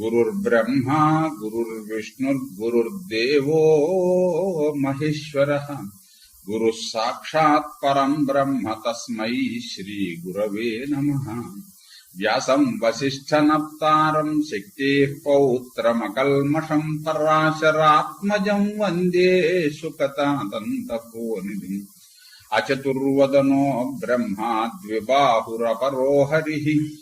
गुरुर्ब्रह्मा गुरुर्विष्णुर्गुरुर्देवो महेश्वर। गुरु साक्षात् परम ब्रह्म तस्मै श्रीगुरवे नमः। व्यासम् वसिष्ठनप्तारम् शक्तेः पौत्रमकल्मषम् पराशरात्मज वंदे सुकतापोनि अचतुर्वदनो ब्रह्मा द्विबाहुरपरो हरि।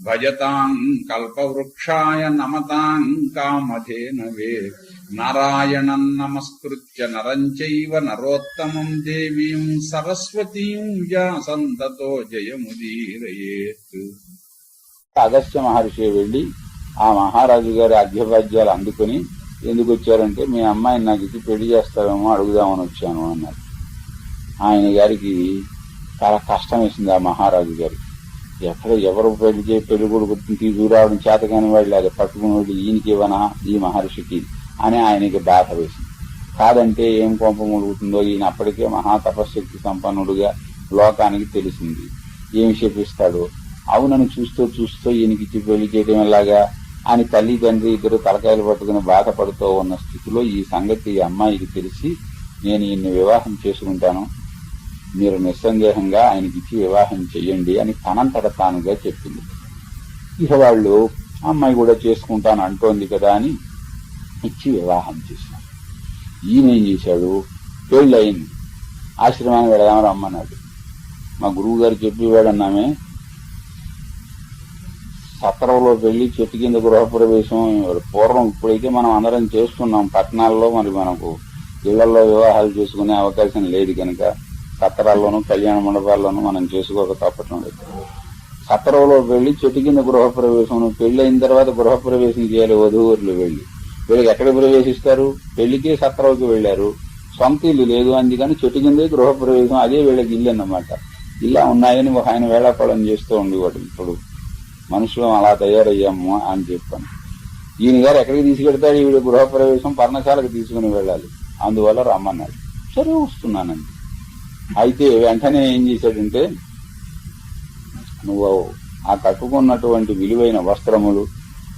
భజతాం కల్పవృక్షాయ నమతాం కామధేనవే నారాయణం నమస్కృత్య నరం చైవ నరోత్తమం దేవీం సరస్వతీం వ్యాసంతతో జయముదీరయేత్ అగస్త్య మహర్షి వెళ్ళి ఆ మహారాజు గారి అర్ఘ్యపాద్యాలు అందుకుని ఎందుకు వచ్చారంటే మీ అమ్మాయిని నాకు ఇది పెళ్ళి చేస్తారేమో అడుగుదామని వచ్చాను అన్నారు. ఆయన గారికి చాలా కష్టం వేసింది ఆ మహారాజు గారికి. ఎక్కడ ఎవరు పెళ్ళి చేయి పెళ్ళి కొడుకు తీసుకురావడం చేతగాని వాళ్ళు అది పట్టుకుని వెళ్ళి ఈయనకి ఇవ్వనా? ఈ మహర్షికి అని ఆయనకి బాధ వేసింది. కాదంటే ఏం కొంప ములుగుతుందో ఈయన అప్పటికే మహా తపశ్శక్తి సంపన్నుడుగా లోకానికి తెలిసింది. ఏమి చెప్పిస్తాడు? అవునని చూస్తూ చూస్తూ ఈయనకిచ్చి పెళ్ళి చేయడం ఎలాగా? అని తల్లి తండ్రి ఇద్దరు తలకాయలు పట్టుకుని బాధపడుతూ ఉన్న స్థితిలో ఈ సంగతి ఈ అమ్మాయికి తెలిసి నేను ఈయన్ని వివాహం చేసుకుంటాను. మీరు నిస్సందేహంగా ఆయనకిచ్చి వివాహం చెయ్యండి అని తనంతట తానుగా చెప్పింది. ఇక వాళ్ళు అమ్మాయి కూడా చేసుకుంటాను అంటోంది కదా అని ఇచ్చి వివాహం చేశారు. ఈయన ఏం చేశాడు? పెళ్ళి అయింది. ఆశ్రమానికి వెళదాం రమ్మన్నాడు. మా గురువు గారు చెప్పేవాడన్నామే సత్రంలో పెళ్ళి చెట్టు కింద గృహప్రవేశం పూర్వం ఇప్పుడైతే మనం అందరం చేస్తున్నాం. పట్టణాల్లో మరి మనకు ఇళ్ళలో వివాహాలు చేసుకునే అవకాశం లేదు కనుక సత్రాల్లోనూ కళ్యాణ మండపాల్లోనూ మనం చేసుకోక తప్పటం లేదు. సత్రంలో వెళ్ళి చెట్టు కింద గృహప్రవేశం పెళ్ళి అయిన తర్వాత గృహప్రవేశం చేయాలి వధూవరులు వెళ్ళి. వీళ్ళకి ఎక్కడ ప్రవేశిస్తారు? పెళ్ళికి సత్రంకి వెళ్ళారు. సొంత ఇల్లు లేదు అందుకని చెట్టు కిందే గృహప్రవేశం అదే వీళ్ళకి ఇల్లు అన్నమాట. ఇలా ఉన్నాయని ఒక ఆయన వేళాకోళం చేస్తూ ఉండేవాడు ఇప్పుడు. మనుషులు అలా తయారయ్యాము అని చెప్పాను. ఈయన గారు ఎక్కడికి తీసుకెడతాడు ఈవిడ గృహప్రవేశం పర్ణశాలకు తీసుకుని వెళ్ళాలి. అందువల్ల రమ్మన్నాడు. సరే వస్తున్నానండి అయితే వెంటనే ఏం చేశాడంటే నువ్వు ఆ కట్టుకున్నటువంటి విలువైన వస్త్రములు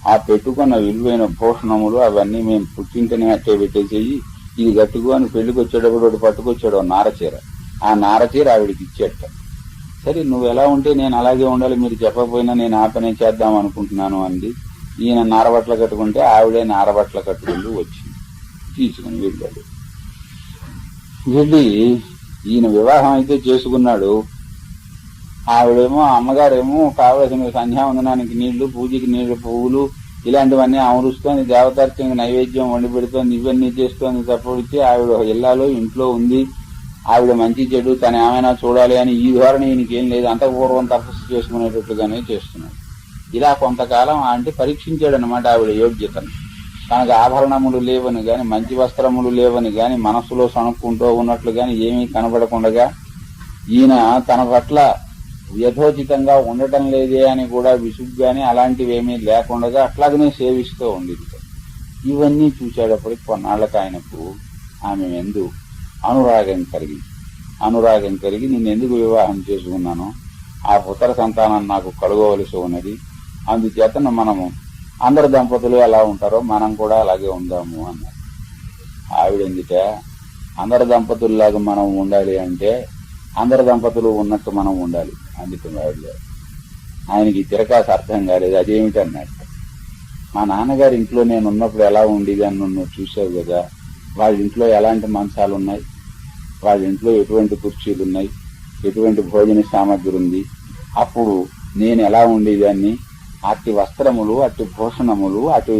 ఆ పెట్టుకున్న విలువైన భూషణములు అవన్నీ మేము పుట్టింటనే అట్టే పెట్టేసేయి ఇది కట్టుకో అని పెళ్ళికి వచ్చేటప్పుడు ఒకటి పట్టుకొచ్చాడు నారచీర. ఆ నారచీర ఆవిడికి ఇచ్చేట. సరే నువ్వు ఎలా ఉంటే నేను అలాగే ఉండాలి మీరు చెప్పకపోయినా నేను ఆ పనే చేద్దాం అనుకుంటున్నాను అంది. ఈయన నారబట్టలు కట్టుకుంటే ఆవిడే నారబట్టలు కట్టుకుంటూ వచ్చింది. తీసుకుని వెళ్ళాడు. వెళ్ళి ఈయన వివాహం అయితే చేసుకున్నాడు. ఆవిడేమో అమ్మగారేమో కావలసిన సంధ్యావందనానికి నీళ్ళు పూజకి నీళ్ళు పువ్వులు ఇలాంటివన్నీ అమరుస్తోంది దేవతార్చనకి నైవేద్యం వండి పెడుతోంది. ఇవన్నీ చేస్తోంది తప్పడిచ్చి ఆవిడ ఇళ్ళలో ఇంట్లో ఉంది. ఆవిడ మంచి చెడు తను ఏమైనా చూడాలి అని ఈ ధోరణి ఈయనకి ఏం లేదు. అంత పూర్వం తపస్సు చేసుకునేటట్లుగానే చేస్తున్నాడు. ఇలా కొంతకాలం అంటే పరీక్షించాడు అనమాట ఆవిడ యోగ్యతను. తనకు ఆభరణములు లేవని గాని మంచి వస్త్రములు లేవని గాని మనస్సులో సణుక్కుంటూ ఉన్నట్లు గాని ఏమీ కనబడకుండగా ఈయన తన పట్ల యథోచితంగా ఉండటం లేదే అని కూడా విసుగ్గాని అలాంటివేమీ లేకుండా అట్లాగనే సేవిస్తూ ఉండేది. ఇవన్నీ చూసేటప్పటికి కొన్నాళ్ళకు ఆయనకు ఆమె ఎందు అనురాగం కలిగి అనురాగం కలిగి నేను ఎందుకు వివాహం చేసుకున్నాను? ఆ పుత్ర సంతానం నాకు కలుగవలసి ఉన్నది. అందుచేతను మనము అందరు దంపతులు ఎలా ఉంటారో మనం కూడా అలాగే ఉందాము అన్నారు. ఆవిడ ఎందుక అందరు దంపతుల్లాగా మనం ఉండాలి అంటే అందరు దంపతులు ఉన్నట్టు మనం ఉండాలి అందుకని ఆవిడ. ఆయనకి తిరకాసు అర్థం కాలేదు అదేమిటి అన్నట్టు మా నాన్నగారి ఇంట్లో నేను ఉన్నప్పుడు ఎలా ఉండేది అని నువ్వు చూసావు కదా వాళ్ళ ఇంట్లో ఎలాంటి మంచాలు ఉన్నాయి? వాళ్ళ ఇంట్లో ఎటువంటి కుర్చీలు ఉన్నాయి? ఎటువంటి భోజన సామగ్రి ఉంది? అప్పుడు నేను ఎలా ఉండేదాన్ని? అట్టి వస్త్రములు అటు భూషణములు అటు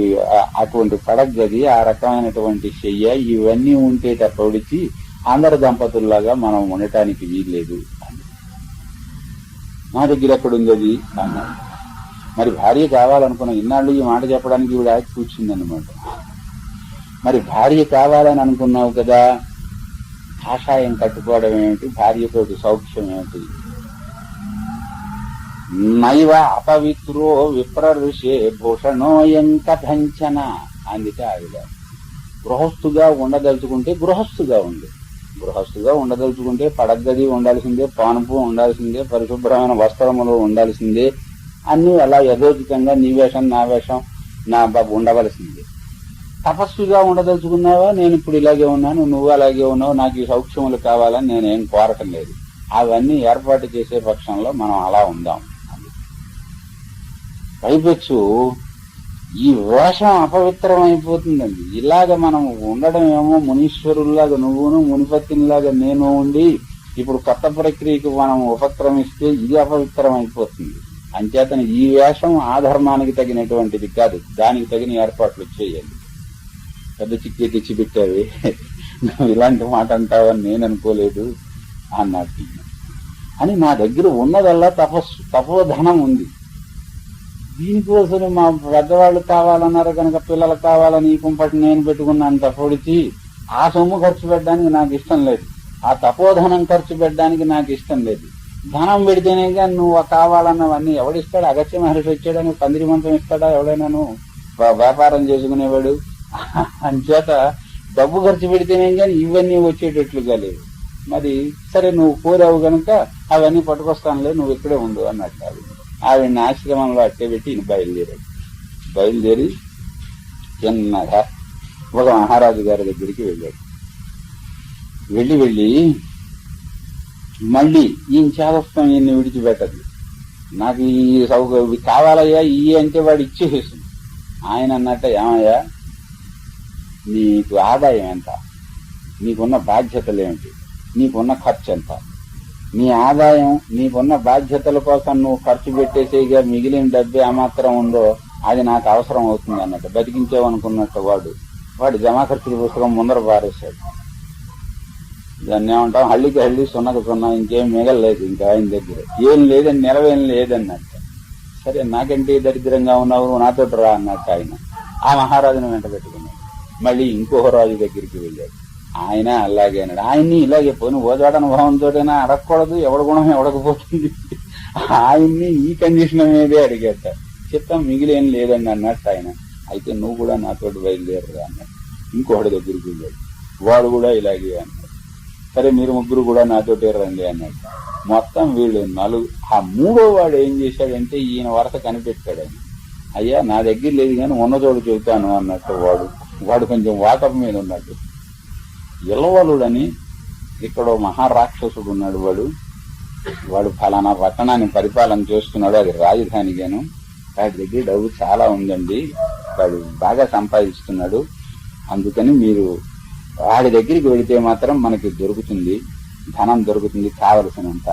అటువంటి పడగది ఆ రకమైనటువంటి చెయ్య ఇవన్నీ ఉంటే తప్పడిచి అందరు దంపతుల్లాగా మనం ఉండటానికి వీల్లేదు మా దగ్గర ఎక్కడుంది అది? అన్నాడు. మరి భార్య కావాలనుకున్న ఇన్నాళ్ళు ఈ మాట చెప్పడానికి ఈవిడ ఆగి కూర్చుందన్నమాట. మరి భార్య కావాలని అనుకున్నావు కదా? కాషాయం కట్టుకోవడం ఏమిటి? భార్యతోటి సౌఖ్యం ఏమిటి? నైవ అపవిత్రో విప్ర ఋషే భూషణోయం కథంచన అందుకే ఆవిడ. గృహస్థుగా ఉండదలుచుకుంటే గృహస్థుగా ఉంది. గృహస్థుగా ఉండదలుచుకుంటే పడగది ఉండాల్సిందే పానుపు ఉండాల్సిందే పరిశుభ్రమైన వస్త్రములు ఉండాల్సిందే అన్ని అలా యథోచితంగా నీ వేషం నా వేషం నా బాబు ఉండవలసిందే. తపస్సుగా ఉండదలుచుకున్నావా? నేను ఇప్పుడు ఇలాగే ఉన్నాను నువ్వు అలాగే ఉన్నావు నాకు ఈ సౌక్ష్యములు కావాలని నేనేం కోరటం లేదు. అవన్నీ ఏర్పాటు చేసే పక్షంలో మనం అలా ఉందాం. పైపెచ్చు. ఈ వేషం అపవిత్రం అయిపోతుందండి ఇలాగ మనం ఉండడం ఏమో మునీశ్వరుల్లాగా నువ్వును మునిపత్తినిలాగా నేను ఉండి ఇప్పుడు కొత్త ప్రక్రియకు మనం ఉపక్రమిస్తే ఇది అపవిత్రం అయిపోతుంది అంచేతను ఈ వేషం ఆధర్మానికి తగినటువంటిది కాదు. దానికి తగిన ఏర్పాట్లు చేయాలి. పెద్ద చిక్కి తెచ్చిపెట్టావి నువ్వు ఇలాంటి మాట అంటావని నేను అనుకోలేదు అన్నట్టు అని నా దగ్గర ఉన్నదల్లా తపస్సు తపోధనం ఉంది. దీనికోసం మా పెద్దవాళ్ళు కావాలన్నారు కనుక పిల్లలు కావాలని ఈ కుంపటి నేను పెట్టుకున్నాను తప్పొడిచి ఆ సొమ్ము ఖర్చు పెట్టడానికి నాకు ఇష్టం లేదు. ఆ తపోధనం ఖర్చు పెట్టడానికి నాకు ఇష్టం లేదు. ధనం పెడితేనే కానీ నువ్వు కావాలన్నవన్నీ ఎవడిస్తాడు? అగత్య మహర్షి వచ్చాడని పందిరి మంచం ఇస్తాడా ఎవడైనాను? నువ్వు వ్యాపారం చేసుకునేవాడు. అంచేత డబ్బు ఖర్చు పెడితేనే కానీ ఇవన్నీ వచ్చేటట్లుగా లేవు. మరి సరే నువ్వు కోరావు గనుక అవన్నీ పట్టుకొస్తానులే నువ్వు ఇక్కడే ఉండు అన్నట్టు ఆవిడ ఆవిడని ఆశ్రమంలో అట్టే పెట్టి ఈయన బయలుదేరాడు. బయలుదేరి చిన్నగా ఒక మహారాజు గారి దగ్గరికి వెళ్ళాడు. వెళ్ళి వెళ్ళి మళ్ళీ ఈయన చేదస్తం ఈయన్ని విడిచిపెట్టదు. నాకు ఈ సౌకర్యం కావాలయ్యా ఈ అంటే వాడు ఇచ్చేసేస్తుంది ఆయన అన్నట్ట ఏమయ్యా నీకు ఆదాయం ఎంత? నీకున్న బాధ్యతలు ఏమిటి? నీకున్న ఖర్చు ఎంత? నీ ఆదాయం నీకున్న బాధ్యతల కోసం నువ్వు ఖర్చు పెట్టేసేగా మిగిలిన డబ్బే ఏమాత్రం ఉందో అది నాకు అవసరం అవుతుంది అన్నట్టు బతికించేవనుకున్నట్టు వాడు. వాడు జమా ఖర్చుల పుస్తకం ముందర పారేశాడు. దాన్ని ఏమంటాం? హళ్ళికి హళ్ళి సున్నకు సున్నా ఇంకేం మిగలలేదు ఇంకా ఆయన దగ్గర. ఏం లేదని నిలవేం లేదన్నట్టు. సరే నాకంటే దరిద్రంగా ఉన్నావు నువ్వు నాతో రా అన్నట్టు ఆయన. ఆ మహారాజును వెంట పెట్టుకున్నాడు. మళ్ళీ ఇంకొక రాజు దగ్గరికి వెళ్ళాడు. ఆయన అలాగే అన్నాడు. ఆయన్ని ఇలాగే పోను ఓదాడ అనుభవంతోటైనా అడగకూడదు ఎవడ గుణం ఎవడకపోతుంది ఆయన్ని ఈ కండిషన్ మీదే అడిగేట చిత్తం మిగిలేం లేదండి అన్నట్టు ఆయన. అయితే నువ్వు కూడా నాతోటి బయలుదేరరా అన్నాడు. ఇంకొకటి దగ్గరికి వెళ్ళాడు. వాడు కూడా ఇలాగే అన్నాడు. సరే మీరు ముగ్గురు కూడా నాతోటే రండి అన్నాడు. మొత్తం వీళ్ళు నలుగు ఆ మూడో వాడు ఏం చేశాడంటే ఈయన వరస కనిపెట్టాడు ఆయన. అయ్యా నా దగ్గర లేదు కానీ ఉన్న చోటు చెబుతాను అన్నట్టు వాడు. వాడు కొంచెం వాటర్ మీద ఉన్నట్టు ఇలవలుడని ఇక్కడ మహారాక్షసుడు ఉన్నాడు వాడు. వాడు ఫలానా పట్టణాన్ని పరిపాలన చేస్తున్నాడు. అది రాజధానిగాను. వాడి దగ్గర డబ్బు చాలా ఉందండి. వాడు బాగా సంపాదిస్తున్నాడు. అందుకని మీరు వాడి దగ్గరికి వెళితే మాత్రం మనకి దొరుకుతుంది. ధనం దొరుకుతుంది కావలసినంత.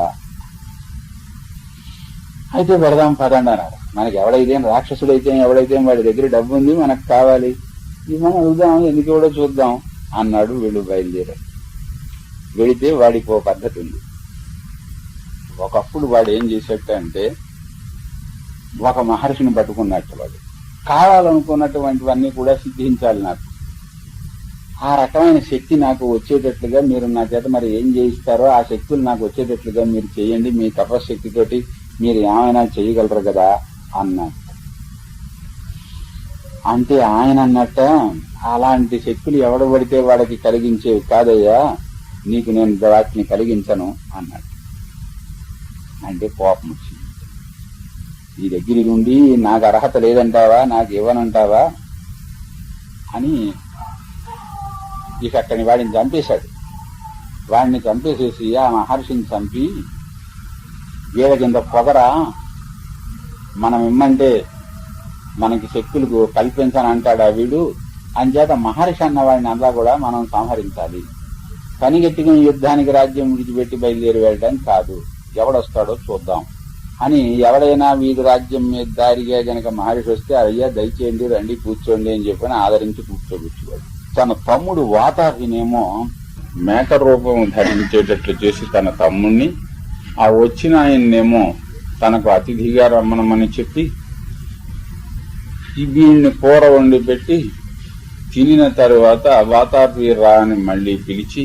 అయితే పెడదాం పదండి అన్నారు మనకి ఎవడైతే రాక్షసుడైతే ఎవడైతే వాడి దగ్గర డబ్బు ఉంది మనకు కావాలి. ఇది మనం అడుగుదాం ఎందుకు కూడా చూద్దాం. అన్నాడు వీళ్ళు బయలుదేరారు. వెళితే వాడికి ఓ పద్ధతి ఉంది. ఒకప్పుడు వాడు ఏం చేసేటంటే ఒక మహర్షిని పట్టుకున్నట్టు వాడు. కావాలనుకున్నటువంటివన్నీ కూడా సిద్ధించాలి నాకు. ఆ రకమైన శక్తి నాకు వచ్చేటట్లుగా మీరు నా చేత మరి ఏం చేయిస్తారో ఆ శక్తులు నాకు వచ్చేటట్లుగా మీరు చేయండి మీ తపశక్తితోటి మీరు ఏమైనా చేయగలరు కదా అన్నట్టు అంటే ఆయన అన్నట్ట అలాంటి శక్తులు ఎవడు పడితే వాడికి కలిగించేవి కాదయ్యా నీకు నేను వాటిని కలిగించను అన్నాడు. అంటే కోపం వచ్చింది. ఈ దగ్గరికి ఉండి నాకు అర్హత లేదంటావా నాకు ఇవ్వనంటావా అని ఇక అక్కడి వాడిని చంపేశాడు. వాడిని చంపేసేసి ఆ మహర్షిని చంపి వీళ్ళకింత పొగరా మనం ఇమ్మంటే మనకి శక్తులకు కల్పించనంటాడా వీడు? అంచేత మహర్షి అన్న వాడిని అంతా కూడా మనం సంహరించాలి. పనిగట్టుకుని యుద్ధానికి రాజ్యం విడిచిపెట్టి బయలుదేరి వెళ్ళడం కాదు. ఎవడొస్తాడో చూద్దాం. అని ఎవడైనా వీధి రాజ్యం మీద దారిగా గనక మహర్షి వస్తే అయ్యా దయచేయండి రండి కూర్చోండి అని చెప్పని ఆదరించి కూర్చోబెట్టుకోడు. తన తమ్ముడు వాతాపినేమో మేక రూపం ధరించేటట్లు చేసి తన తమ్ముణ్ణి ఆ వచ్చిన ఆయన్నేమో తనకు అతిథిగా రమ్మనమని చెప్పి వీడిని కూర వండి పెట్టి తినిన తరువాత వాతాపి రా అని మళ్ళీ పిలిచి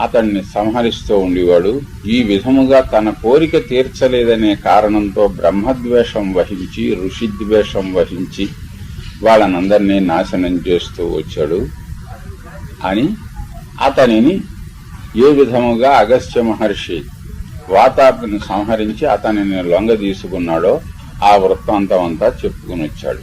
అతన్ని సంహరిస్తూ ఉండేవాడు. ఈ విధముగా తన కోరిక తీర్చలేదనే కారణంతో బ్రహ్మద్వేషం వహించి ఋషిద్వేషం వహించి వాళ్ళనందరినీ నాశనం చేస్తూ వచ్చాడు అని అతనిని ఏ విధముగా అగస్త్య మహర్షి వాతాపిని సంహరించి అతనిని లొంగ తీసుకున్నాడో ఆ వృత్తాంతం అంతా చెప్పుకుని వచ్చాడు